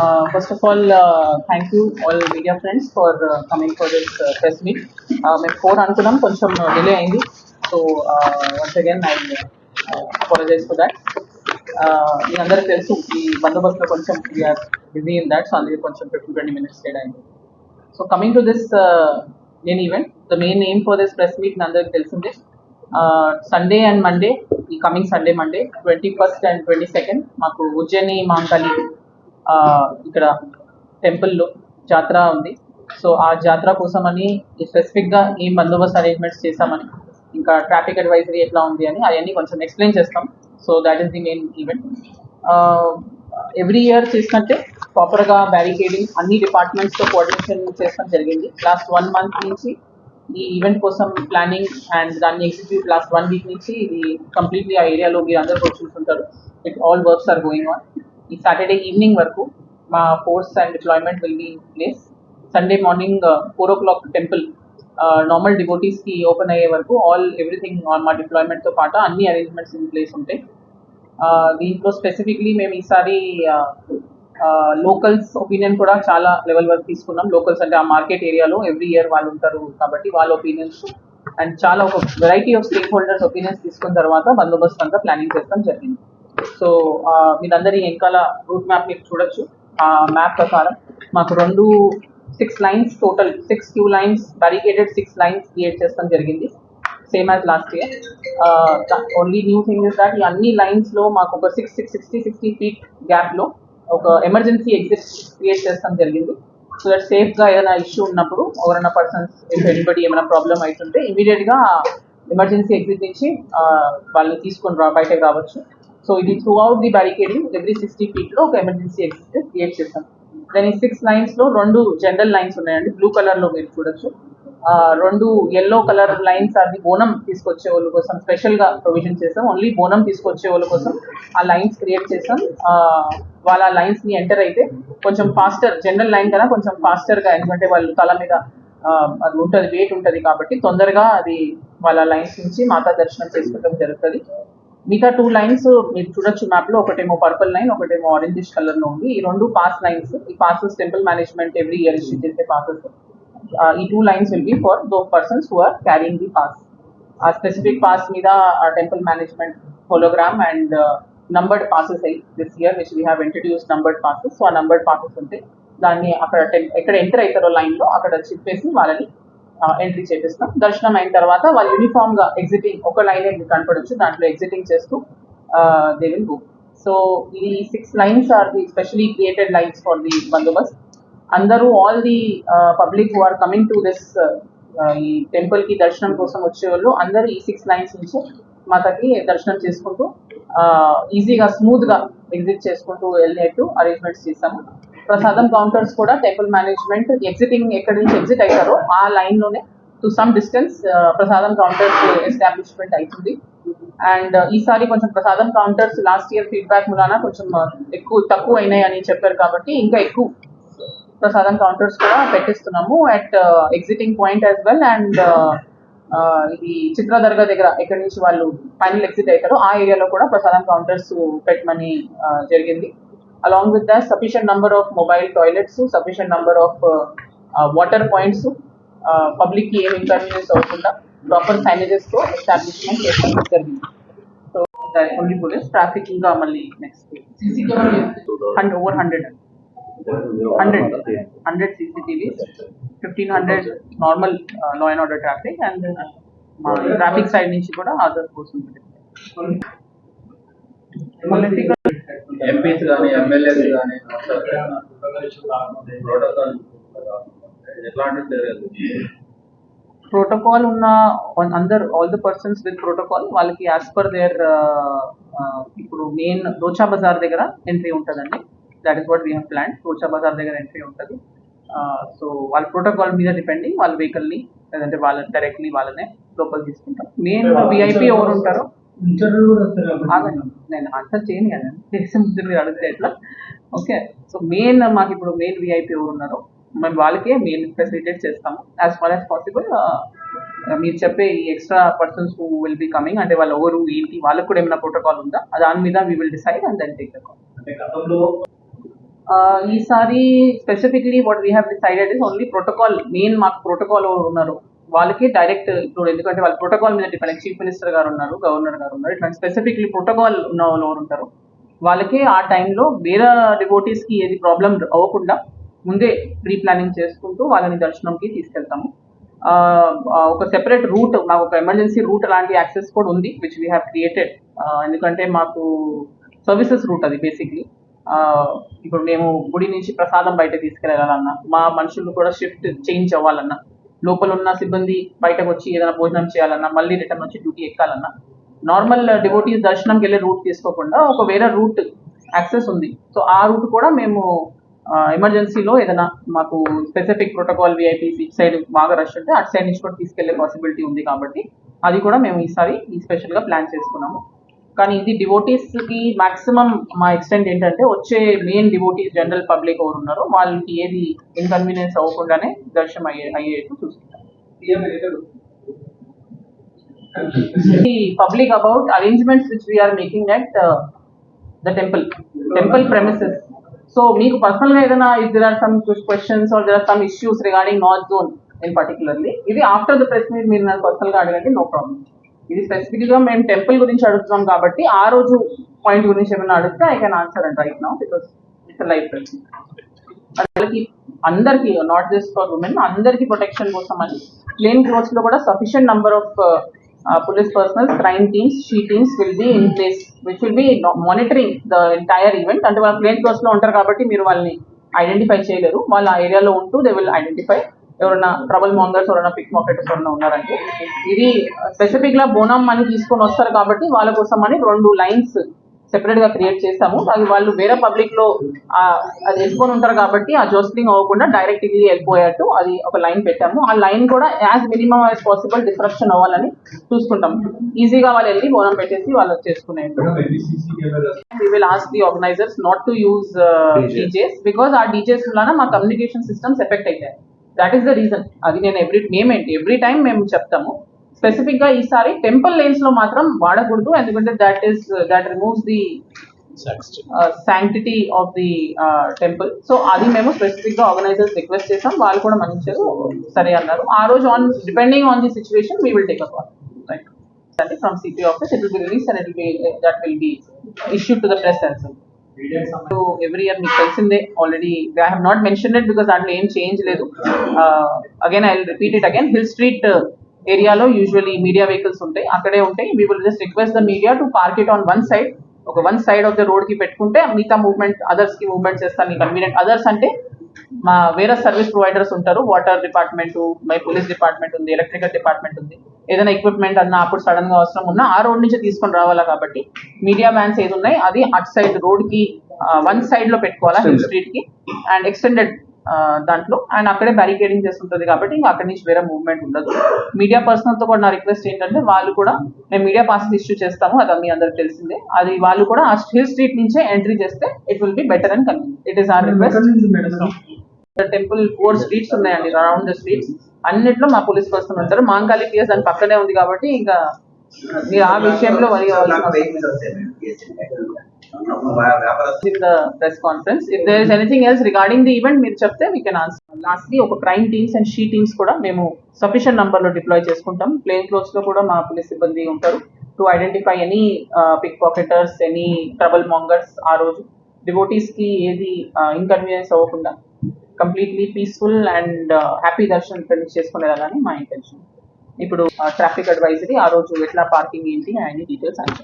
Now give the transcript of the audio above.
Uh, first of all, uh, thank you all media friends for uh, coming for this uh, press meet. Uh, మేము four అనుకున్నాం కొంచెం uh, delay అయింది. So once again I apologize for that మీ అందరికి తెలుసు ఈ బందోబస్తులో కొంచెం we're busy in that so అందుకే కొంచెం ఫిఫ్టీన్ ట్వంటీ మినిట్స్ లేట్ అయింది. So coming to this main event the main aim for this press meet అందరికి తెలిసిందే. సండే అండ్ మండే ఈ coming Sunday Monday twenty first and twenty second మాకు ఉజ్జయిని మాంకాళి ఇక్కడ టెంపుల్లో జాతర ఉంది. సో ఆ జాతర కోసమని స్పెసిఫిక్గా ఏం బందోబస్తు అరేంజ్మెంట్స్ చేస్తామని ఇంకా ట్రాఫిక్ అడ్వైజరీ ఎట్లా ఉంది అని అవన్నీ కొంచెం ఎక్స్ప్లెయిన్ చేస్తాం. So that is the main event every year చేసినట్టే ప్రాపర్గా బ్యారికేడింగ్ అన్ని డిపార్ట్మెంట్స్తో కోఆర్డినేషన్ చేస్తాం జరిగింది. లాస్ట్ వన్ మంత్ నుంచి ఈ ఈవెంట్ కోసం ప్లానింగ్ అండ్ దాన్ని ఎగ్జిక్యూట్ లాస్ట్ వన్ వీక్ నుంచి ఇది కంప్లీట్లీ ఆ ఏరియాలో మీరు అందరూ కూర్చుంటుంటారు. It all works are going on ఈ సాటర్డే ఈవినింగ్ వరకు మా force and deployment will be place Sunday morning four o'clock temple normal డివోటీస్కి open అయ్యే వరకు ఆల్ ఎవ్రీథింగ్ మా డిప్లాయ్మెంట్తో పాటు అన్ని అరేంజ్మెంట్స్ ఇన్ ప్లేస్ ఉంటాయి. Uh, దీంట్లో స్పెసిఫిక్లీ మేము ఈసారి uh, uh, లోకల్స్ ఒపీనియన్ కూడా చాలా లెవెల్ వరకు తీసుకున్నాం. లోకల్స్ అంటే ఆ మార్కెట్ ఏరియాలో ఎవ్రీ ఇయర్ వాళ్ళు ఉంటారు కాబట్టి వాళ్ళ ఒపీనియన్స్ అండ్ చాలా ఒక variety of stakeholders opinions తీసుకున్న తర్వాత బందోబస్తు అంతా ప్లానింగ్ చేస్తాం జరిగింది. సో మీరందరి వెనకాల రూట్ మ్యాప్ మీరు చూడొచ్చు. ఆ మ్యాప్ ప్రకారం మాకు రెండు six lines total six queue lines barricaded six lines create చేస్తాం జరిగింది. Same as last year only new thing is that ఈ అన్ని లైన్స్లో మాకు ఒక six six sixty sixty feet గ్యాప్లో ఒక ఎమర్జెన్సీ ఎగ్జిట్ క్రియేట్ చేస్తాం జరిగింది. సో దట్ సేఫ్గా ఏదైనా ఇష్యూ ఉన్నప్పుడు ఎవరైనా పర్సన్స్ ఇఫ్ ఎనిబడి ఏమైనా ప్రాబ్లమ్ అవుతుంటే ఇమీడియట్గా ఎమర్జెన్సీ ఎగ్జిట్ నుంచి వాళ్ళని తీసుకొని రా బయటకు రావచ్చు. సో ఇది throughout the barricading every sixty ఫీట్లో ఒక ఎమర్జెన్సీ ఎగ్జిట్ క్రియేట్ చేస్తాం దాని సిక్స్ లైన్స్లో రెండు జనరల్ లైన్స్ ఉన్నాయండి. బ్లూ కలర్లో మీరు చూడొచ్చు. రెండు ఎల్లో కలర్ లైన్స్ అది బోనం తీసుకొచ్చే వాళ్ళ కోసం స్పెషల్గా ప్రొవిజన్ చేసాం ఓన్లీ బోనం తీసుకొచ్చే వాళ్ళ కోసం ఆ లైన్స్ క్రియేట్ చేసాం వాళ్ళ లైన్స్ని ఎంటర్ అయితే కొంచెం ఫాస్టర్ జనరల్ లైన్ కన్నా కొంచెం ఫాస్టర్గా ఎందుకంటే వాళ్ళు తల మీద అది ఉంటుంది వెయిట్ ఉంటుంది కాబట్టి తొందరగా అది వాళ్ళ లైన్స్ నుంచి మాతా దర్శనం చేసుకోవడం జరుగుతుంది. మిగతా టూ లైన్స్ మీరు చూడొచ్చు మ్యాప్లో. ఒకటేమో పర్పుల్ లైన్ ఒకటేమో ఆరెంజిష్ కలర్లో ఉంది. ఈ రెండు పాస్ లైన్స్ ఈ passes temple management every year issue చేసే పాసెస్ ఈ two lines will be for those persons who are carrying the pass ఆ స్పెసిఫిక్ పాస్ మీద temple management hologram and numbered passes అయ్యి this year which we have introduce numbered passes so ఆ numbered passes ఉంటాయి దాన్ని అక్కడ ఎక్కడ enter అవుతారో లైన్లో అక్కడ చెప్పేసి వాళ్ళని ఎంట్రీ చేపిస్తాం. దర్శనం అయిన తర్వాత వాళ్ళు యూనిఫామ్గా ఎగ్జిటింగ్ ఒక లైన్ మీకు కనపడొచ్చు. దాంట్లో ఎగ్జిటింగ్ చేస్తూ దే విల్ గో సో ఈ six lines are the specially created lines for the Bandobast. అందరూ all the public who are coming to this ఈ టెంపుల్కి దర్శనం కోసం వచ్చే వాళ్ళు అందరూ ఈ సిక్స్ లైన్స్ నుంచి మాతకి దర్శనం చేసుకుంటూ ఈజీగా స్మూత్గా ఎగ్జిట్ చేసుకుంటూ వెళ్ళేట్టు అరేంజ్మెంట్స్ చేస్తాము. ప్రసాదం కౌంటర్స్ కూడా టెంపుల్ మేనేజ్మెంట్ ఎగ్జిటింగ్ ఎక్కడి నుంచి ఎగ్జిట్ అవుతారో ఆ లైన్లోనే టు సమ్ డిస్టెన్స్ ప్రసాదం కౌంటర్స్ ఎస్టాబ్లిష్మెంట్ అవుతుంది. అండ్ ఈసారి కొంచెం ప్రసాదం కౌంటర్స్ లాస్ట్ ఇయర్ ఫీడ్బ్యాక్ మూలాన కొంచెం ఎక్కువ తక్కువ అయినాయి అని చెప్పారు కాబట్టి ఇంకా ఎక్కువ ప్రసాదం కౌంటర్స్ కూడా పెట్టిస్తున్నాము at exiting point as well and ఇది చిత్రదర్గా దగ్గర ఎక్కడి నుంచి వాళ్ళు ఫైనల్ ఎగ్జిట్ అవుతారో ఆ ఏరియాలో కూడా ప్రసాదం కౌంటర్స్ పెట్టమని జరిగింది. Uh, జరిగింది along with the sufficient number of mobile toilets sufficient number of water points పబ్లిక్కి ఏం ఇన్కన్వీనియన్స్ అవ్వకుండా ప్రాపర్ సైనేజెస్తో ఎస్టాబ్లిష్మెంట్ చేయడం జరిగింది సో ఓన్లీ పోలీస్ ట్రాఫిక్ ఇంకా మళ్ళీ next CC camera over hundred hundred hundred CCTV fifteen hundred normal law and order traffic and traffic side నుంచి కూడా other కోసం ఎంపీస్ కానీ ఎమ్మెల్యేస్ కానీ ప్రోటోకాల్ ఎట్లాంటి జరగదు. ప్రోటోకాల్ ఉన్న అందర్ all the persons with protocol వాళ్ళకి యాజ్ పర్ దేర్ ఇప్పుడు మెయిన్ రోచా బజార్ దగ్గర ఎంట్రీ ఉంటుందండి. That is what we have plan Rocha Bazaar దగ్గర ఎంట్రీ ఉంటుంది. సో వాళ్ళ ప్రోటోకాల్ మీద డిపెండింగ్ వాళ్ళ వెహికల్ని లేదంటే వాళ్ళ డైరెక్ట్లీ వాళ్ళనే లోపల తీసుకుంటాం మెయిన్ విఐపి ఎవరు ఉంటారో ఆగండి. నేను ఆన్సర్ చేయను కదా. చేసే ముందు మీరు అడిగితే ఎట్లా? ఓకే. సో మెయిన్ మాకు ఇప్పుడు మెయిన్ విఐపి ఎవరు ఉన్నారో మేము వాళ్ళకే మెయిన్ ఫెసిలిటేట్ చేస్తాము. యాజ్ ఫార్ యాజ్ పాసిబుల్ మీరు చెప్పే ఈ extra persons who will be coming అంటే వాళ్ళు ఎవరు ఏంటి వాళ్ళకు కూడా ఏమైనా ప్రోటోకాల్ ఉందా? దాని మీద we will decide and then take the call ఈసారి specifically what we have decided is only protocol main మాకు ప్రోటోకాల్ ఉన్నారు వాళ్ళకి డైరెక్ట్ ఇప్పుడు ఎందుకంటే వాళ్ళ ప్రోటోకాల్ మీద డిపెండ్ చీఫ్ మినిస్టర్ గారు ఉన్నారు గవర్నర్ గారు ఉన్నారు ఇట్లాంటి స్పెసిఫిక్లీ ప్రోటోకాల్ ఉన్న వాళ్ళు ఎవరు ఉంటారు వాళ్ళకి ఆ టైంలో వేరే డివోటీస్కి ఏది ప్రాబ్లం అవ్వకుండా ముందే ప్రీ ప్లానింగ్ చేసుకుంటూ వాళ్ళని దర్శనంకి తీసుకెళ్తాము. ఒక సెపరేట్ రూట్ మాకు ఒక ఎమర్జెన్సీ రూట్ లాంటి యాక్సెస్ కూడా ఉంది విచ్ వీ హ్యావ్ క్రియేటెడ్ ఎందుకంటే మాకు సర్వీసెస్ రూట్ అది బేసిక్లీ ఇప్పుడు మేము గుడి నుంచి ప్రసాదం బయట తీసుకెళ్ళాలన్నా మా మనుషులు కూడా షిఫ్ట్ చేంజ్ అవ్వాలన్నా లోపల ఉన్న సిబ్బంది బయటకు వచ్చి ఏదైనా భోజనం చేయాలన్నా మళ్ళీ రిటర్న్ వచ్చి డ్యూటీ ఎక్కాలన్నా నార్మల్ డివోటీస్ uh, దర్శనంకి వెళ్ళే రూట్ తీసుకోకుండా ఒక వేరే రూట్ యాక్సెస్ ఉంది. సో ఆ రూట్ కూడా మేము uh, ఎమర్జెన్సీలో ఏదైనా మాకు specific protocol VIPs it side బాగా రష్ ఉంటే అటు సైడ్ నుంచి కూడా తీసుకెళ్ళే పాసిబిలిటీ ఉంది కాబట్టి అది కూడా మేము ఈసారి ఈ స్పెషల్గా ప్లాన్ చేసుకున్నాము. కానీ ఇది డివోటీస్కి మాక్సిమం మా ఎక్స్టెంట్ ఏంటంటే వచ్చే మెయిన్ డివోటీస్ జనరల్ పబ్లిక్ ఎవరు ఉన్నారో వాళ్ళకి ఏది ఇన్కన్వీనియన్స్ అవ్వకుండానే దర్శనం అయ్యే అయ్యేట్టు చూసుకుంటాం public about arrangements which we are making at the temple temple premises so మీకు పర్సనల్గా ఏదైనా if there are some questions or there are some issues regarding north zone in particularly ఇది ఆఫ్టర్ ద ప్రెస్ మీట్ మీరు నాకు పర్సనల్గా అడగండి no problem ఇది స్పెసిఫిక్గా మేము టెంపుల్ గురించి అడుగుతున్నాం కాబట్టి ఆ రోజు పాయింట్ గురించి ఏమైనా అడిగితే I can answer and right now because it's life వాళ్ళకి అందరికి నాట్ జస్ట్ ఫర్ ఉమెన్ అందరికి ప్రొటెక్షన్ కోసం అని. ప్లేన్ క్లోత్స్లో కూడా sufficient number of police personnel crime teams she teams will be in place which will be monitoring the entire event అంటే వాళ్ళు plane క్లోత్స్లో ఉంటారు కాబట్టి మీరు వాళ్ళని ఐడెంటిఫై చేయలేరు. వాళ్ళు ఆ ఏరియాలో ఉంటూ దే విల్ ఐడెంటిఫై ఎవరైనా ట్రబుల్ మాంగర్స్ ఎవరైనా పిక్ మాకెటర్స్ ఎవరైనా ఉన్నారంటే ఇది స్పెసిఫిక్గా బోనం మనీ తీసుకొని వస్తారు కాబట్టి వాళ్ళ కోసం అని రెండు లైన్స్ సెపరేట్గా క్రియేట్ చేస్తాము. అది వాళ్ళు వేరే పబ్లిక్లో ఆ, అది వేసుకొని ఉంటారు కాబట్టి ఆ జోస్లింగ్ అవ్వకుండా డైరెక్ట్ ఇది వెళ్ళిపోయేట్టు అది ఒక లైన్ పెట్టాము. ఆ లైన్ కూడా as minimum as possible destruction అవ్వాలని చూసుకుంటాం. ఈజీగా వాళ్ళు వెళ్ళి బోనం పెట్టేసి వాళ్ళు ask the organizers not to use uh, DJs because our DJs వలన మా కమ్యూనికేషన్ సిస్టమ్స్ ఎఫెక్ట్ అవుతాయి దట్ ఈస్ ద రీజన్ అది నేను ఎవ్రీ మేమేంటి ఎవ్రీ టైం మేము చెప్తాము. స్పెసిఫిక్గా ఈసారి టెంపుల్ లేన్స్లో మాత్రం వాడకూడదు. ఎందుకంటే that is that removes the sanctity of the temple so అది మేము స్పెసిఫిక్గా ఆర్గనైజర్స్ రిక్వెస్ట్ చేసాం వాళ్ళు కూడా మంచిగా సరే అన్నారు. ఆ రోజు on depending on the situation we will take up right from CP office it will be release and it will be that will be issue to the press as so every year మీకు తెలిసిందే already I have not mention it because దాంట్లో ఏం change లేదు. Again I repeat it again hill street ఏరియాలో usually media vehicles ఉంటాయి. అక్కడే ఉంటాయి. We will just request the media to park it on one side ఒక వన్ సైడ్ ఆఫ్ ద రోడ్కి పెట్టుకుంటే మిగతా మూవ్మెంట్ అదర్స్కి మూవ్మెంట్ చేస్తాను కన్వీనియంట్ అదర్స్ అంటే మా వేరే సర్వీస్ ప్రొవైడర్స్ ఉంటారు. Water department my police department ఉంది ఎలక్ట్రికల్ డిపార్ట్మెంట్ ఉంది. ఏదైనా ఎక్విప్మెంట్ అన్నా అప్పుడు సడన్గా అవసరం ఉన్నా ఆ రోడ్ నుంచి తీసుకొని రావాలా కాబట్టి మీడియా వ్యాన్స్ ఏది ఉన్నాయి అది అటు సైడ్ రోడ్కి వన్ సైడ్లో పెట్టుకోవాలా హిల్ స్ట్రీట్కి అండ్ ఎక్స్టెండెడ్ దాంట్లో. అండ్ అక్కడే బ్యారికేడింగ్ చేస్తుంటది కాబట్టి ఇంకా అక్కడి నుంచి వేరే మూవ్మెంట్ ఉండదు. మీడియా పర్సనల్తో కూడా నా రిక్వెస్ట్ ఏంటంటే వాళ్ళు కూడా మేము మీడియా పాసెస్ ఇష్యూ చేస్తాము అది మీ అందరికి తెలిసిందే. అది వాళ్ళు కూడా ఆ హిల్ స్ట్రీట్ నుంచే ఎంట్రీ చేస్తే it will be better and convenient it is our request temple four streets ఉన్నాయండి అరౌండ్ ద స్ట్రీట్స్ అన్నిట్లో మా పోలీస్ పర్సన్ ఉంటారు. మాంకాళి పిఎస్ దాని పక్కనే ఉంది కాబట్టి ఇంకా మీరు ఆ విషయంలో worry press conference if there is anything else regarding the event మీరు చెప్తే వీ కెన్ ఆన్సర్ లాస్ట్లీ ఒక crime teams and she teams కూడా మేము సఫిషియెంట్ నంబర్లో డిప్లాయ్ చేసుకుంటాం. ప్లేన్ క్లోత్స్లో కూడా మా పోలీస్ సిబ్బంది ఉంటారు. To identify any pick pocketers any trouble mongers ఆ రోజు. డివోటీస్కి ఏది ఇన్కన్వీనియన్స్ అవ్వకుండా కంప్లీట్లీ పీస్ఫుల్ అండ్ హ్యాపీ దర్శనం ఫినిష్ చేసుకునేలాగానే మా ఇంటెన్షన్ ఇప్పుడు ట్రాఫిక్ అడ్వైజరీ ఆ రోజు ఎట్లా పార్కింగ్ ఏంటి అన్ని డీటెయిల్స్ అని